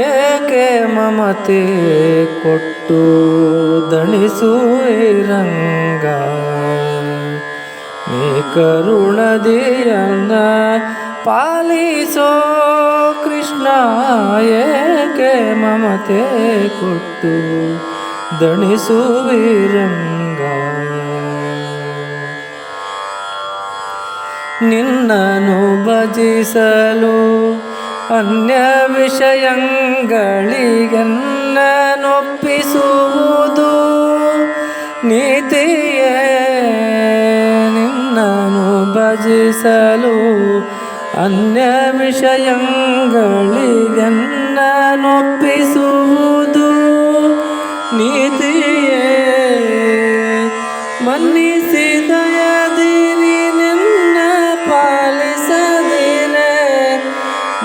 ಏಕೆ ಮಮತೆ ಕೊಟ್ಟು ದಣಿಸುವಿರಂಗ ನೀ ಕರುಣದಿಯನ್ನ ಪಾಲಿಸೋ ಕೃಷ್ಣ ಏಕೆ ಮಮತೆ ಕೊಟ್ಟು ದಣಿಸುವಿರಂಗ ನಿನ್ನನು ಭಜಿಸಲು ಅನ್ಯ ವಿಷಯಗಳಿಗೆನ್ನನೊಪ್ಪಿಸುವುದು ನೀತಿಯೇ ನಿನ್ನನು ಭಜಿಸಲು ಅನ್ಯ ವಿಷಯಗಳಿಗೆನ್ನನೊಪ್ಪಿಸುವುದು ನೀತಿಯೇ. ಮನ್ನಿಸಿದಯದಿರಿ ನಿನ್ನ ಪಾಲಿಸದಿರೆ.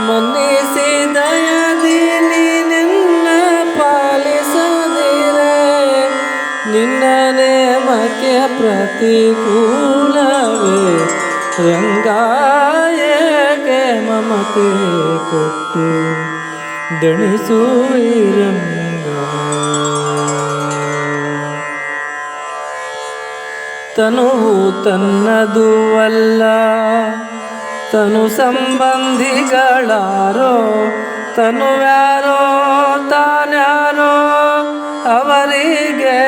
ಮನ್ನಿಸಿದಯದಿರಿ ನಿನ್ನ ಪಾಲಿಸದಿರೆ. ನಿನ್ನ ನೇಮಕ್ಕೆ ಪ್ರತಿಕೂಲವೇ ರಂಗಾಯಕ್ಕೆ ಮಮತೆ ಕೊಟ್ಟು ದಣಿಸುವಿರಂಗ ತನುವು ತನ್ನದು ಅಲ್ಲ ತನು ಸಂಬಂಧಿಗಳಾರೋ ತನುವ್ಯಾರೋ ತಾನ್ಯಾರೋ ಅವರಿಗೆ.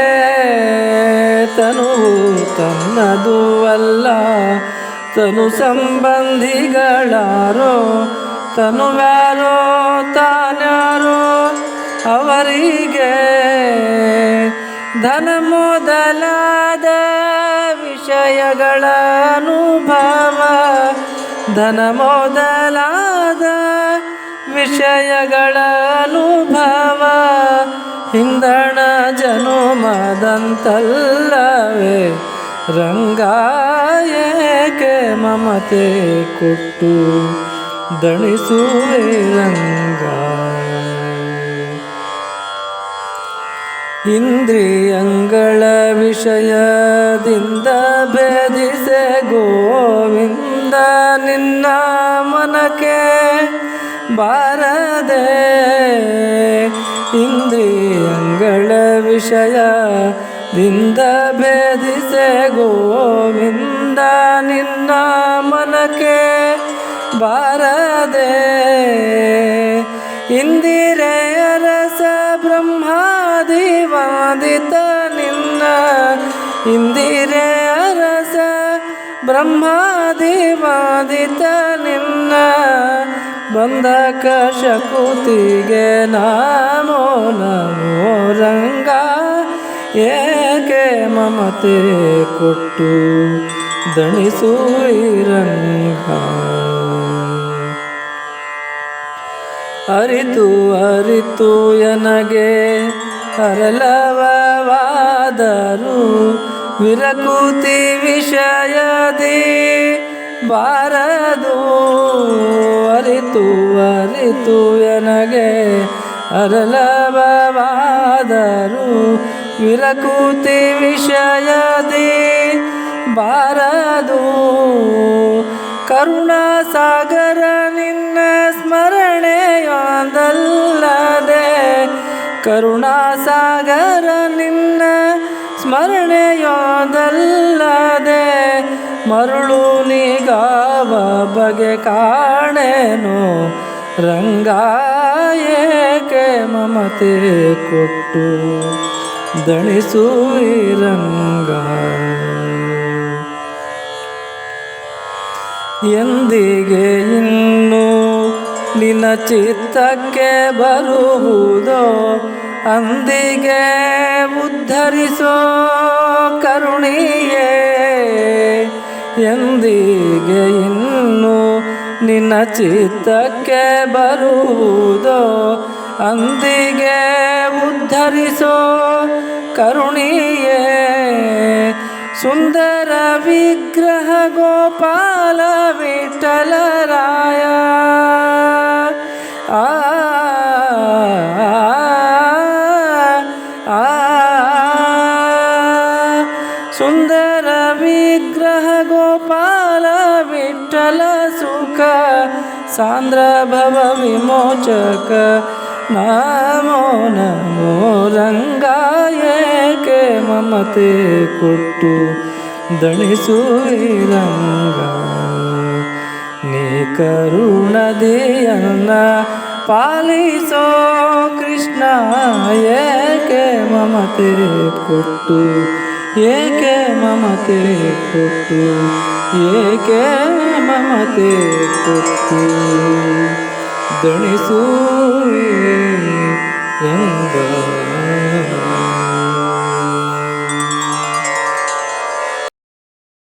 ತನುವು ತನ್ನದು ಅಲ್ಲ ತನು ಸಂಬಂಧಿಗಳಾರೋ ತನುವ್ಯಾರೋ ತಾನ್ಯಾರೋ, ಅವರಿಗೆ ಧನ ಮೊದಲಾದ ವಿಷಯಗಳ ಅನುಭವ, ಧನ ಮೊದಲಾದ ವಿಷಯಗಳ ಅನುಭವ ಹಿಂದಣ ಜನುಮದಂತಲ್ಲವೇ. ರಂಗಾಯಕ್ಕೆ ಮಮತೆ ಕೊಟ್ಟು ದಣಿಸುವೆ ರಂಗ ಇಂದ್ರಿಯಂಗಳ ವಿಷಯದಿಂದ ಭೇದಿಸೆ ಗೋವಿಂದ ನಿನ್ನ ಮನಕ್ಕೆ ಬಾರದೆ. ಇಂದ್ರಿಯಂಗಳ ವಿಷಯದಿಂದ ಭೇದಿಸೆ ಗೋವಿಂದ ನಿನ್ನ ಮನಕ್ಕೆ ಬಾರದೆ. ಇಂದಿರೆಯರಸ ಬ್ರಹ್ಮಾದಿವಾದಿತ ನಿನ್ನ ಇಂದಿರೆಯ ರಸ ಬ್ರಹ್ಮಾದಿವಾದಿತ ನಿನ್ನ ಬಂದ ಶಕುತಿಗೆ ನಾಮೋ ನಮೋ ರಂಗ. ಏಕೆ ಮಮತೆ ಕೊಟ್ಟು ದಣಿಸುವೈರಂಗ ಅರಿತು ಅರಿತು ಎನಗೆ ಅರಲವಾದರು ವಿರಕುತಿ ವಿಷಯದಿ ಬಾರದು. ಅರಿತು ಅರಿತು ಎನಗೆ ಅರಲವಾದರು ವಿರಕುತಿ ವಿಷಯದಿ ಬಾರದು. ಕರುಣಾಸಾಗರ ನಿನ್ನ ಸ್ಮರಣೆಯೊಂದಲ್ಲದೆ ಕರುಣಾಸಾಗರ ನಿನ್ನ ಸ್ಮರಣೆಯೊಂದಲ್ಲದೆ ಮರುಳು ನಿಗಾವ ಬಗೆ ಕಾಣೆನು, ರಂಗಾಯೇಕೆ ಮಮತೆ ಕೊಟ್ಟು. ದಣಿಸುವಿರಂಗ ಎಂದಿಗೆ ಇನ್ನು ನಿನ್ನ ಚಿತ್ತಕ್ಕೆ ಬರುವುದೋ ಅಂದಿಗೆ ಉದ್ಧರಿಸೋ ಕರುಣಿಯೇ. ಎಂದಿಗೆ ಇನ್ನು ನಿನ್ನ ಚಿತ್ತಕ್ಕೆ ಬರುವುದೋ ಅಂದಿಗೆ ಉದ್ಧರಿಸೋ ಕರುಣಿಯೇ ಸುಂದರ ವಿಗ್ರಹ ಗೋಪಾಲ ವಿಠಲರಾಯ ಆ ಸುಂದರ ವಿಗ್ರಹ ಗೋಪಾಲ ವಿಠಲ ಸುಖ ಸಾಂದ್ರ ಭವ ವಿಮೋಚಕ ನಮೋ ನಮೋ ರಂಗಾಯಕ್ಕೆ ಮಮತೆ ಕೊಟ್ಟು ದಣಿಸುವಿರಂಗ ನೀ ಕರುಣದಿಯನ್ನ ಪಾಲಿಸೋ ಕೃಷ್ಣ ಏಕೆ ಮಮತೆ ಕೊಟ್ಟು ಏಕೆ ಮಮತೆ ಕೊಟ್ಟು ಏಕೆ ಮಮತೆ ಕೊಟ್ಟು ದಣಿಸುವೆ ರಂಗ